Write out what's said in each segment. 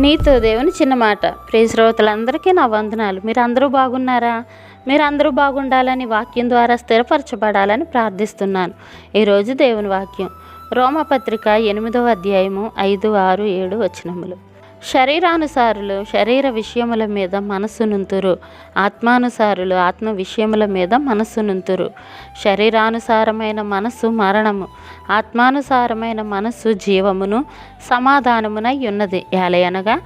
నీతో దేవుని చిన్న మాట. ప్రియ శ్రోతలందరికీ నా వందనాలు. మీరు అందరూ బాగున్నారా? మీరు అందరూ బాగుండాలని వాక్యం ద్వారా స్థిరపరచబడాలని ప్రార్థిస్తున్నాను. ఈరోజు దేవుని వాక్యం. రోమపత్రిక ఎనిమిదవ అధ్యాయము ఐదు ఆరు ఏడు వచనములు. శరీరానుసారులు శరీర విషయముల మీద మనస్సు నుంతురు ఆత్మానుసారులు ఆత్మ విషయముల మీద మనస్సు నుంతురు శరీరానుసారమైన మనస్సు మరణము ఆత్మానుసారమైన మనస్సు జీవమును సమాధానమునై ఉన్నది. ఏలయనగా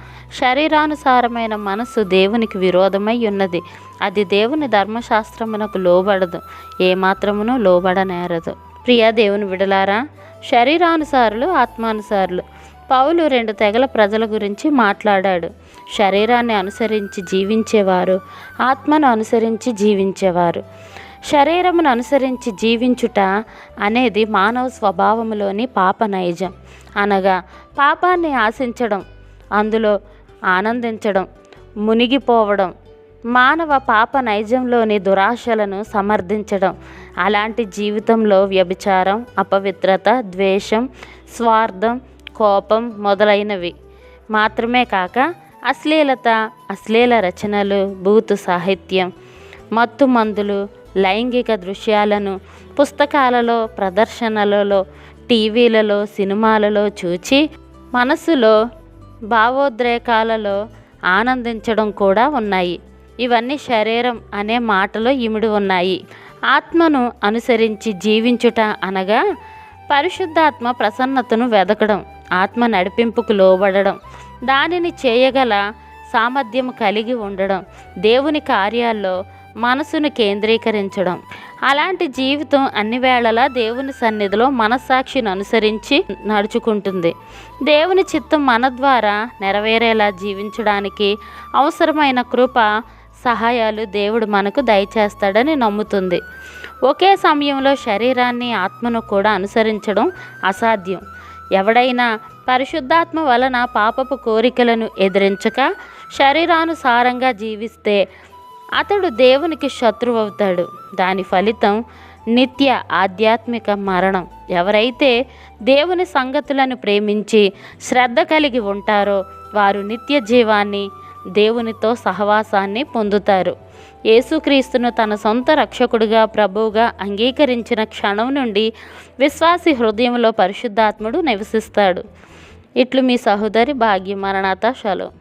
శరీరానుసారమైన మనస్సు దేవునికి విరోధమై ఉన్నది. అది దేవుని ధర్మశాస్త్రమునకు లోబడదు ఏమాత్రమును లోబడనేరదు. ప్రియా దేవుని విడలారా శరీరానుసారులు ఆత్మానుసారులు పౌలు రెండు తెగల ప్రజల గురించి మాట్లాడాడు. శరీరాన్ని అనుసరించి జీవించేవారు ఆత్మను అనుసరించి జీవించేవారు. శరీరమును అనుసరించి జీవించుట అనేది మానవ స్వభావములోని పాప నైజం. అనగా పాపాన్ని ఆశించడం అందులో ఆనందించడం మునిగిపోవడం మానవ పాప నైజంలోని దురాశలను సమర్థించడం అలాంటి జీవితంలో వ్యభిచారం అపవిత్రత ద్వేషం స్వార్థం కోపం మొదలైనవి. మాత్రమే కాక అశ్లీలత అశ్లీల రచనలు బూతు సాహిత్యం మత్తు మందులు లైంగిక దృశ్యాలను పుస్తకాలలో ప్రదర్శనలలో టీవీలలో సినిమాలలో చూచి మనసులో భావోద్రేకాలలో ఆనందించడం కూడా ఉన్నాయి. ఇవన్నీ శరీరం అనే మాటలో ఇమిడి ఉన్నాయి. ఆత్మను అనుసరించి జీవించుట అనగా పరిశుద్ధాత్మ ప్రసన్నతను వెదకడం. ఆత్మ నడిపింపుకు లోబడడం దానిని చేయగల సామర్థ్యం కలిగి ఉండడం దేవుని కార్యాల్లో మనసును కేంద్రీకరించడం. అలాంటి జీవితం అన్ని వేళలా దేవుని సన్నిధిలో మనస్సాక్షిని అనుసరించి నడుచుకుంటుంది. దేవుని చిత్తం మన ద్వారా నెరవేరేలా జీవించడానికి అవసరమైన కృప సహాయాలు దేవుడు మనకు దయచేస్తాడని నమ్ముతుంది. ఒకే సమయంలో శరీరాన్ని ఆత్మను కూడా అనుసరించడం అసాధ్యం. ఎవడైనా పరిశుద్ధాత్మ వలన పాపపు కోరికలను ఎదిరించక శరీరానుసారంగా జీవిస్తే అతడు దేవునికి శత్రువు అవుతాడు దాని ఫలితం నిత్య ఆధ్యాత్మిక మరణం. ఎవరైతే దేవుని సంగతులను ప్రేమించి శ్రద్ధ కలిగి ఉంటారో వారు నిత్య జీవాన్ని దేవునితో సహవాసాన్ని పొందుతారు. యేసుక్రీస్తును తన సొంత రక్షకుడిగా ప్రభువుగా అంగీకరించిన క్షణం నుండి విశ్వాసి హృదయంలో పరిశుద్ధాత్ముడు నివసిస్తాడు. ఇట్లు మీ సహోదరి భాగ్య మరణాత శలో